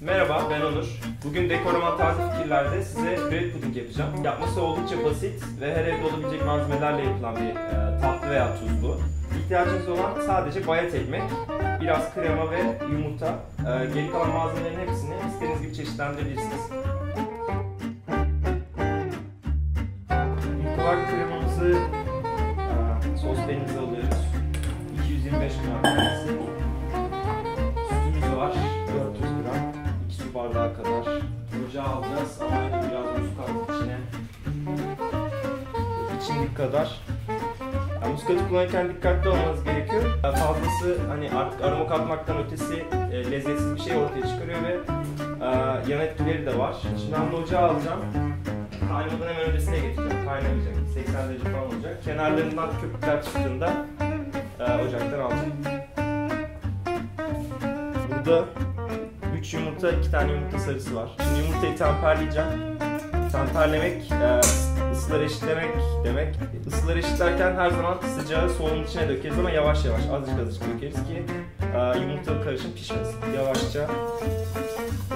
Merhaba, ben Onur. Bugün dekoraman tarzı fikirlerde size bread pudding yapacağım. Yapması oldukça basit ve her evde olabilecek malzemelerle yapılan bir e, tatlı veya tuz bu. İhtiyacınız olan sadece bayat ekmek, biraz krema ve yumurta. E, geri kalan malzemelerin hepsini istediğiniz gibi çeşitlendirebilirsiniz. Yumurtalar kremamızı Ocağa alacağız ama biraz muz kattık içine. İçinlik kadar. Yani muskatı kullanırken dikkatli olmanız gerekiyor. Fazlası hani artık aroma katmaktan ötesi e, lezzetsiz bir şey ortaya çıkarıyor ve e, yan etkileri de var. Şimdi ben bunu alacağım. Kaynamadan hemen öncesine getireceğim. Kaynamayacak. 80 derece falan olacak. Kenarlarından köpükler çıktığında e, ocaktan alacağım. Burada 3 yumurta, 2 tane yumurta sarısı var. Şimdi yumurtayı temperleyeceğim. Temperlemek, e, ısıları eşitlemek demek. Isıları eşitlerken her zaman sıcağı soğuğun içine dökeriz ama yavaş yavaş, azıcık azıcık dökeriz ki e, yumurtalı karışım pişmesin. Yavaşça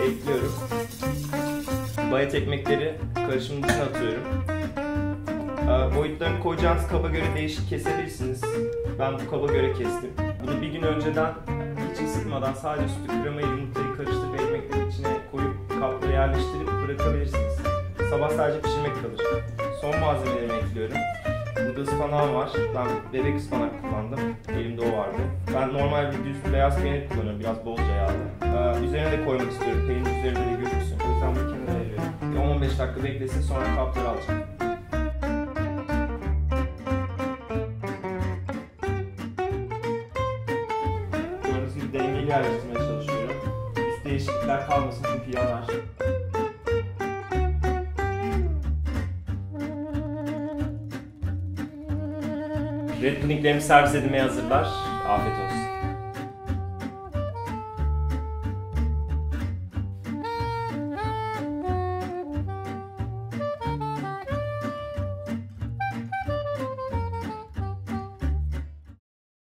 ekliyorum. Bayat ekmekleri karışımın içine atıyorum. E, boyutlarını koyacağınız kaba göre değişik kesebilirsiniz. Ben bu kaba göre kestim. Bunu bir gün önceden ısıtmadan sadece sütü, kremayı, yumurtayı karıştırıp ekmeklerin içine koyup kaplara yerleştirip bırakabilirsiniz. Sabah sadece pişirmek kalır. Son malzemelerimi ekliyorum. Burada ıspanağım var. Ben bebek ıspanak kullandım. Elimde o vardı. Ben normal bir düz beyaz peynir kullanıyorum. Biraz bolca yağlı. Ee, üzerine de koymak istiyorum. Peynir üzerinde de görürsün. O yüzden bunu kenara ayırıyorum. Bir 15 dakika beklesin sonra kapları alacağım. Gördüğünüz dengeli yerleştirmeye çalışıyorum. Üst değişiklikler kalmasın çünkü yanar. Red pudinglerimi servis edilmeye hazırlar. Afiyet olsun.